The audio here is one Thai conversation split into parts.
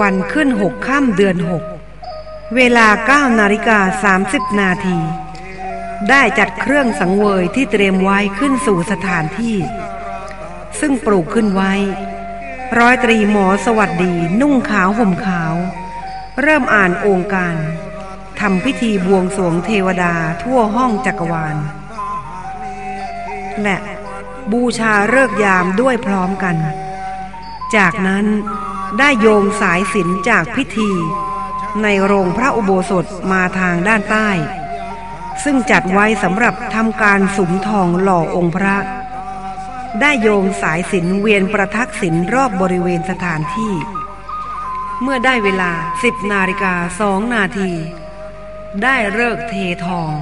วันขึ้นหกข้ามเดือนหก เวลาเก้านาฬิกาสามสิบนาที ได้จัดเครื่องสังเวยที่เตรียมไว้ขึ้นสู่สถานที่ ซึ่งปลูกขึ้นไว้ ร้อยตรีหมอสวัสดีนุ่งขาวห่มขาว เริ่มอ่านองค์การทำพิธีบวงสรวงเทวดาทั่วห้องจักรวาล และบูชาเลิกยามด้วยพร้อมกัน จากนั้น ได้โยงสายสินจากพิธี ในโรงพระอุโบสถมาทางด้านใต้ ซึ่งจัดไว้สำหรับทำการสุมทองหล่อองค์พระ ได้โยงสายสินเวียนประทักษิณรอบบริเวณสถานที่ เมื่อได้เวลาสิบนาฬิกาสองนาที ได้เลิกเททอง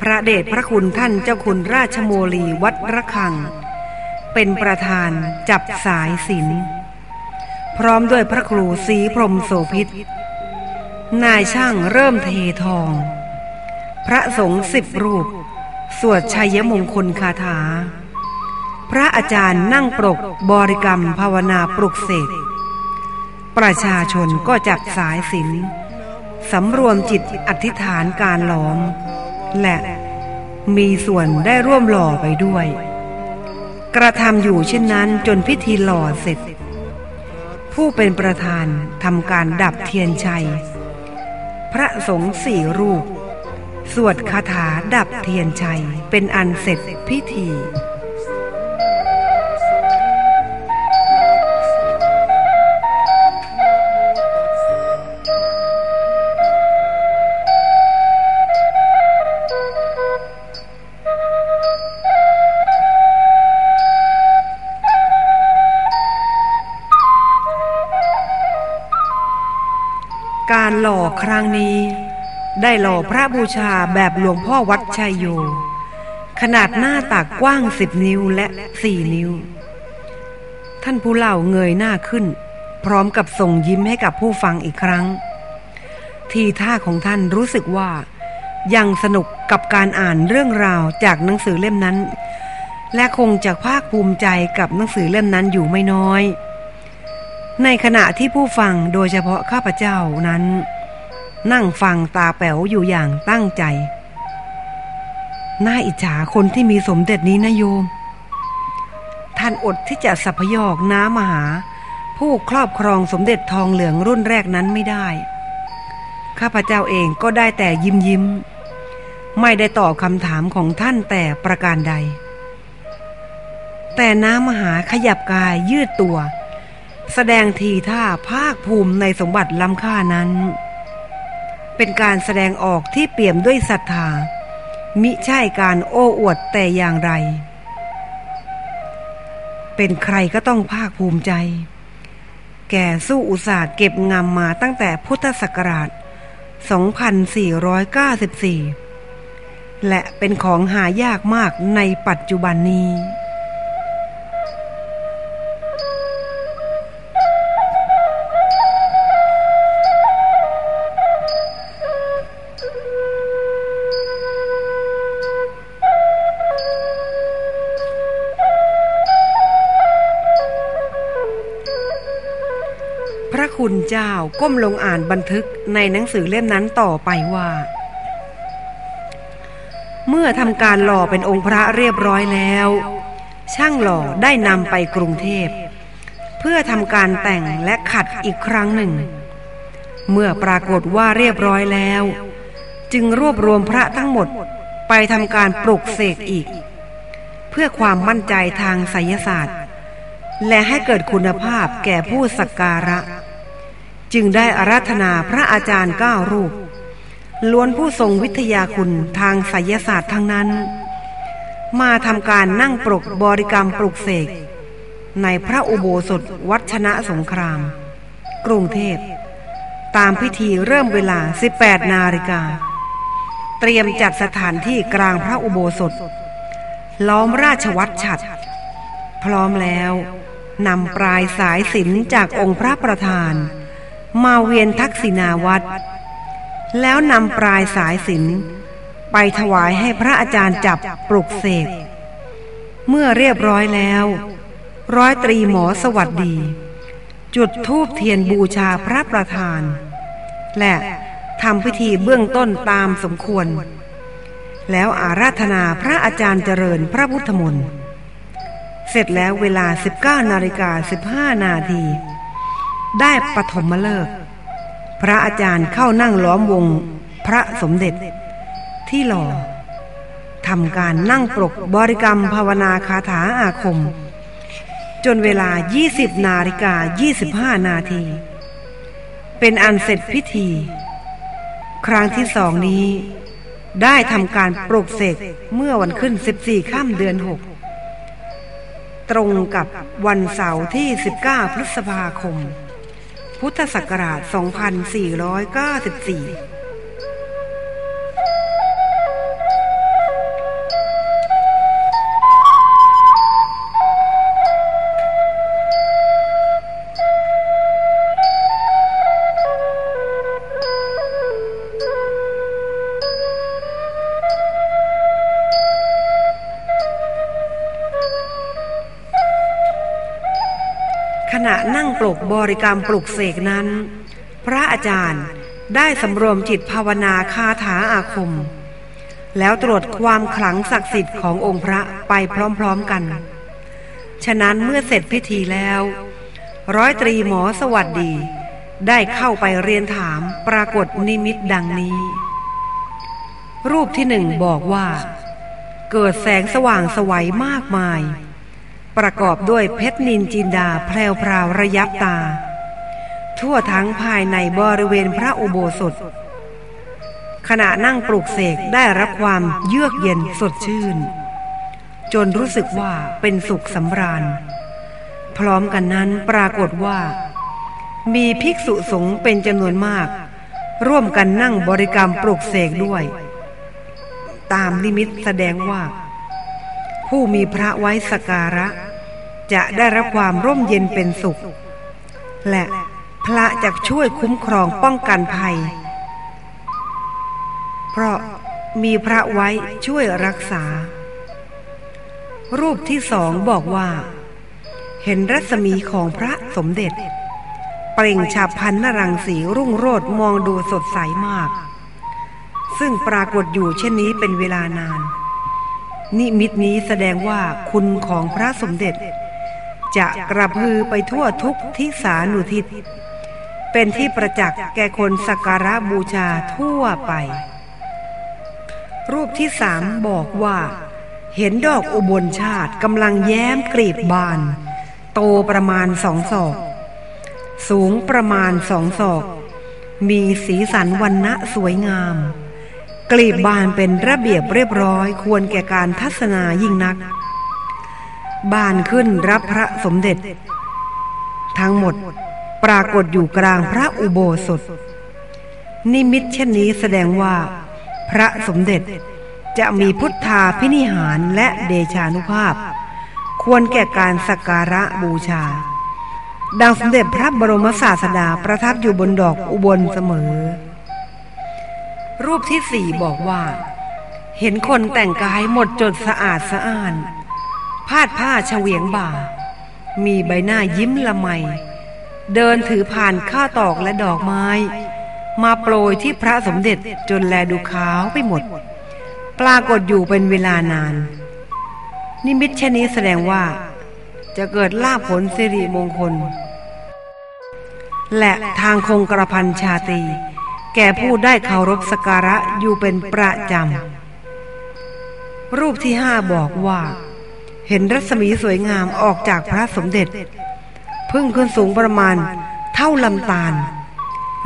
พระเดชพระคุณท่านเจ้าคุณราชโมลีวัดระฆัง เป็นประธานจับสายสิน พร้อมด้วยพระครูสีพรมโสพิษนายช่างเริ่มเททอง พระสงฆ์สิบรูป สวดชัยมงคลคาถา พระอาจารย์นั่งปรกบริกรรมภาวนาปลุกเสกประชาชนก็จับสายสินสำรวมจิตอธิษฐานการหลอม และมีส่วนได้ร่วมหล่อไปด้วย กระทำอยู่เช่นนั้นจนพิธีหล่อเสร็จ ผู้เป็นประธานทำการดับเทียนชัย พระสงฆ์สี่รูป สวดคาถาดับเทียนชัยเป็นอันเสร็จพิธี การหล่อครั้งนี้ ได้หล่อพระบูชาแบบหลวงพ่อวัดชัยโย ขนาดหน้าตากกว้างสิบนิ้วและสี่นิ้ว ท่านผู้เล่าเงยหน้าขึ้น พร้อมกับส่งยิ้มให้กับผู้ฟังอีกครั้ง ทีท่าของท่านรู้สึกว่า ยังสนุกกับการอ่านเรื่องราวจากหนังสือเล่มนั้น และคงจะภาคภูมิใจกับหนังสือเล่มนั้นอยู่ไม่น้อย ในขณะที่ผู้ฟังโดยเฉพาะข้าพเจ้านั้น นั่งฟังตาแป๋วอยู่อย่างตั้งใจ น่าอิจฉาคนที่มีสมเด็จนี้นะโยม ท่านอดที่จะสัพยอกน้ามหา ผู้ครอบครองสมเด็จทองเหลืองรุ่นแรกนั้นไม่ได้ ข้าพเจ้าเองก็ได้แต่ยิ้มยิ้ม ไม่ได้ตอบคำถามของท่านแต่ประการใด แต่น้ามหาขยับกายยืดตัว แสดงทีท่าภาคภูมิในสมบัติล้ำค่านั้น เป็นการแสดงออกที่เปี่ยมด้วยศรัทธา มิใช่การโอ้อวดแต่อย่างไร เป็นใครก็ต้องภาคภูมิใจ แก่สู้อุตสาห์เก็บงำมาตั้งแต่พุทธศักราช 2494 และเป็นของหายากมากในปัจจุบันนี้ พระคุณเจ้าก้มลงอ่านบันทึกในหนังสือเล่มนั้นต่อไปว่า เมื่อทำการหล่อเป็นองค์พระเรียบร้อยแล้ว ช่างหล่อได้นำไปกรุงเทพ เพื่อทำการแต่งและขัดอีกครั้งหนึ่ง เมื่อปรากฏว่าเรียบร้อยแล้ว จึงรวบรวมพระทั้งหมดไปทำการปลุกเสกอีก เพื่อความมั่นใจทางไสยศาสตร์ และให้เกิดคุณภาพแก่ผู้สักการะ จึงได้อาราธนาพระอาจารย์เก้ารูป ล้วนผู้ทรงวิทยาคุณทางไสยศาสตร์ทั้งนั้น มาทำการนั่งปลกบริกรรมปลุกเสก ในพระอุโบสถวัชนะสงคราม กรุงเทพ ตามพิธีเริ่มเวลา 18 นาฬิกา เตรียมจัดสถานที่กลางพระอุโบสถ ล้อมราชวัตรฉัดพร้อมแล้ว นำปลายสายสินจากองค์พระประธาน มาเวียนทักษิณาวัดแล้วนำปลายสายสินไปถวายให้พระอาจารย์จับปลุกเสกเมื่อเรียบร้อยแล้ว ร้อยตรีหมอสวัสดี จุดธูปเทียนบูชาพระประธาน และทำพิธีเบื้องต้นตามสมควร แล้วอาราธนาพระอาจารย์เจริญพระพุทธมนต์ เสร็จแล้วเวลา 19นาฬิกา15 นาที ได้ปฐมฤกษ์พระอาจารย์เข้านั่งล้อมวงพระสมเด็จ ที่หล่อทำการนั่งปรกบริกรรมภาวนาคาถาอาคม จนเวลา 20 นาฬิกา 25 นาที เป็นอันเสร็จพิธี ครั้งที่สองนี้ ได้ทำการปลุกเสกเมื่อวันขึ้น 14 ข้ามเดือน 6 ตรงกับวันเสาร์ที่ 19 พฤษภาคม พุทธศักราช 2494 กบริกรรมปลุกเสกนั้น พระอาจารย์ได้สำรวมจิตภาวนาคาถาอาคม แล้วตรวจความขลังศักดิ์สิทธิ์ขององค์พระไปพร้อมๆกัน ฉะนั้นเมื่อเสร็จพิธีแล้ว ร้อยตรีหมอสวัสดี ได้เข้าไปเรียนถามปรากฏนิมิตดังนี้ รูปที่หนึ่งบอกว่า เกิดแสงสว่างสวัยมากมาย ประกอบด้วยเพชรนินจินดาแพรวพราวระยับตา ทั่วทั้งภายในบริเวณพระอุโบสถ ขณะนั่งปลุกเสกได้รับความเยือกเย็นสดชื่น จนรู้สึกว่าเป็นสุขสำราญ พร้อมกันนั้นปรากฏว่า มีภิกษุสงฆ์เป็นจำนวนมาก ร่วมกันนั่งบริกรรมปลุกเสกด้วย ตามลิมิตแสดงว่าผู้มีพระไว้สการะ จะได้รับความร่มเย็นเป็นสุข และพระจะช่วยคุ้มครองป้องกันภัย เพราะมีพระไว้ช่วยรักษา รูปที่สองบอกว่า เห็นรัศมีของพระสมเด็จ เปล่งฉาบพันนรังสีรุ่งโรดมองดูสดใสมาก ซึ่งปรากฏอยู่เช่นนี้เป็นเวลานาน นิมิตนี้แสดงว่าคุณของพระสมเด็จ จะกระพือไปทั่วทุกทิศานุทิศ เป็นที่ประจักษ์แก่คนสักการะบูชาทั่วไป รูปที่สามบอกว่า เห็นดอกอุบลชาติกำลังแย้มกรีบบาน โตประมาณสองศอก สูงประมาณสองศอก มีสีสันวันณะสวยงาม กลีบบานเป็นระเบียบเรียบร้อยควรแก่การทัศนายิ่งนัก บานขึ้นรับพระสมเด็จ ทั้งหมดปรากฏอยู่กลางพระอุโบสถ นิมิตเช่นนี้แสดงว่า พระสมเด็จจะมีพุทธาพินิหารและเดชานุภาพ ควรแก่การสักการะบูชา ดังสมเด็จพระบรมศาสดาประทับอยู่บนดอกอุบลเสมอ รูปที่สี่บอกว่า เห็นคนแต่งกายหมดจดสะอาดสะอ้าน พาดผ้าเฉวียงบ่า มีใบหน้ายิ้มละไม เดินถือผ่านข้าตอกและดอกไม้ มาโปรยที่พระสมเด็จจนแลดูขาวไปหมด ปรากฏอยู่เป็นเวลานาน นิมิตชนี้แสดงว่า จะเกิดลาภผลสิริมงคล และทางคงกระพันชาตีแก่ผู้ได้เคารพสการะอยู่เป็นประจำรูปที่ห้าบอกว่า เห็นรัศมีสวยงามออกจากพระสมเด็จ พึ่งขึ้นสูงประมาณ เท่าลำตาล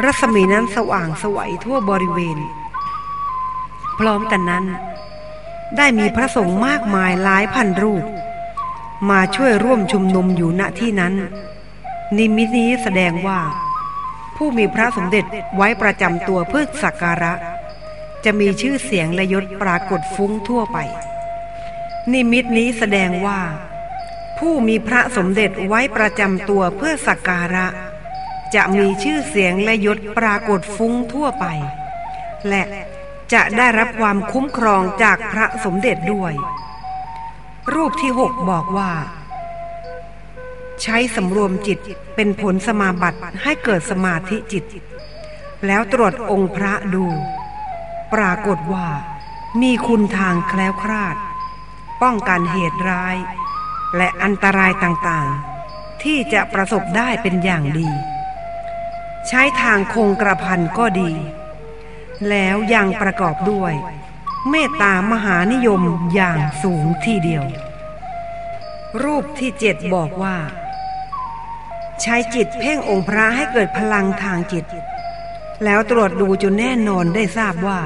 รัศมีนั้นสว่างสวัยทั่วบริเวณ พร้อมกันนั้น ได้มีพระสงฆ์มากมายหลายพันรูป มาช่วยร่วมชุมนุมอยู่ณที่นั้น นิมิตนี้แสดงว่า ผู้มีพระสมเด็จไว้ประจำตัวเพื่อสักการะ จะมีชื่อเสียงและยศปรากฏฟุ้งทั่วไป นิมิตนี้แสดงว่า ผู้มีพระสมเด็จไว้ประจำตัวเพื่อสักการะ จะมีชื่อเสียงและยศปรากฏฟุ้งทั่วไป และจะได้รับความคุ้มครองจากพระสมเด็จด้วย รูปที่หกบอกว่า ใช้สำรวมจิตเป็นผลสมาบัติให้เกิดสมาธิจิต แล้วตรวจองค์พระดู ปรากฏว่า มีคุณทางแคล้วคลาด ป้องกันเหตุร้าย และอันตรายต่างๆ ที่จะประสบได้เป็นอย่างดี ใช้ทางคงกระพันก็ดี แล้วยังประกอบด้วย เมตตามหานิยมอย่างสูงที่เดียว รูปที่เจ็ดบอกว่า ใช้จิตเพ่งองค์พระให้เกิดพลังทางจิต แล้วตรวจดูจนแน่นอนได้ทราบว่า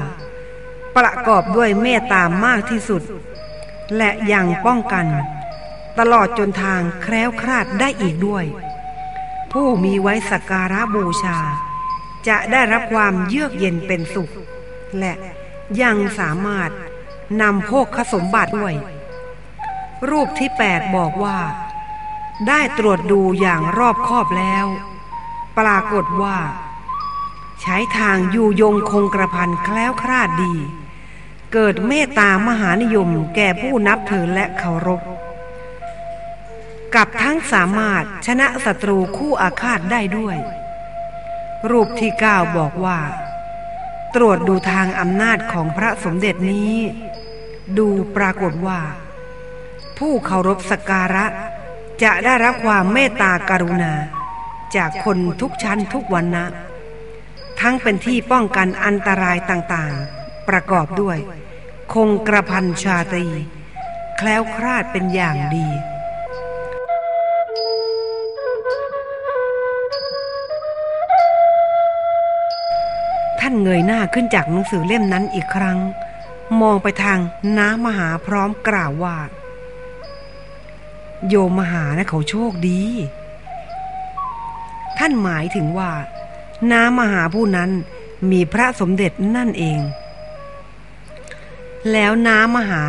ประกอบด้วยเมตตามากที่สุด และยังป้องกัน ตลอดจนทางแคล้วคลาดได้อีกด้วย ผู้มีไว้สักการะบูชา จะได้รับความเยือกเย็นเป็นสุข และยังสามารถนำโภคสมบัติด้วย รูปที่แปดบอกว่า ได้ตรวจดูอย่างรอบคอบแล้ว ปรากฏว่า ใช้ทางอยู่ยงคงกระพันแคล้วคลาดดี เกิดเมตตามหานิยมแก่ผู้นับถือและเคารพ กับทั้งสามารถชนะศัตรูคู่อาฆาตได้ด้วย รูปที่เก้าบอกว่า ตรวจดูทางอำนาจของพระสมเด็จนี้ ดูปรากฏว่า ผู้เคารพสักการะจะได้รับความเมตตากรุณา จากคนทุกชั้นทุกวันนะ ทั้งเป็นที่ป้องกันอันตรายต่างๆ ประกอบด้วย คงกระพันชาตรี แคล้วคลาดเป็นอย่างดีท่านเงยหน้าขึ้นจากหนังสือเล่มนั้นอีกครั้ง มองไปทางน้ามหาพร้อมกล่าวว่า โยมมหานะเขาโชคดี ท่านหมายถึงว่า น้ามหาผู้นั้นมีพระสมเด็จนั่นเอง แล้วน้ามหา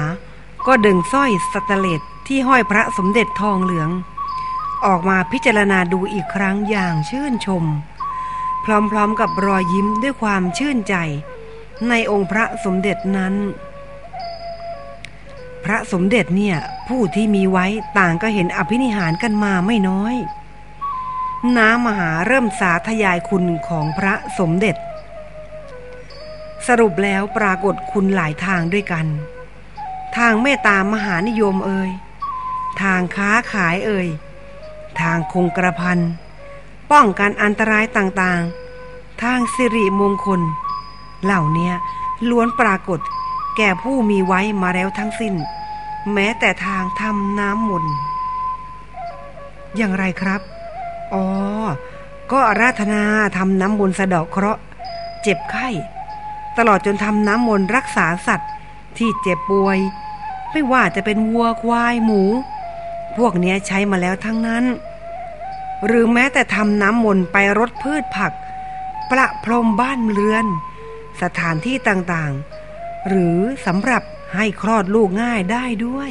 ก็ดึงสร้อยสแตเลสที่ห้อยพระสมเด็จทองเหลือง ออกมาพิจารณาดูอีกครั้งอย่างชื่นชม พร้อมๆกับรอยยิ้มด้วยความชื่นใจ ในองค์พระสมเด็จนั้น พระสมเด็จเนี่ยผู้ที่มีไว้ต่างก็เห็นอภินิหารกันมาไม่น้อย น้ามหาเริ่มสาธยายคุณของพระสมเด็จ สรุปแล้วปรากฏคุณหลายทางด้วยกัน ทางเมตตามหานิยมเอ่ยทางค้าขายเอ่ยทางคงกระพันป้องกันอันตรายต่างๆ ทางสิริมงคล เหล่านี้ล้วนปรากฏแก่ผู้มีไว้มาแล้วทั้งสิ้น แม้แต่ทางทำน้ำมนต์อย่างไรครับ อ๋อ ก็อาราธนาทำน้ำมนต์สะเดาะเคราะห์ เจ็บไข้ ตลอดจนทำน้ำมนต์รักษาสัตว์ ที่เจ็บป่วย ไม่ว่าจะเป็นวัวควายหมู พวกนี้ใช้มาแล้วทั้งนั้น หรือแม้แต่ทำน้ำมนต์ไปรดพืชผัก ประพรมบ้านเรือน สถานที่ต่างๆ หรือสำหรับให้คลอดลูกง่ายได้ด้วย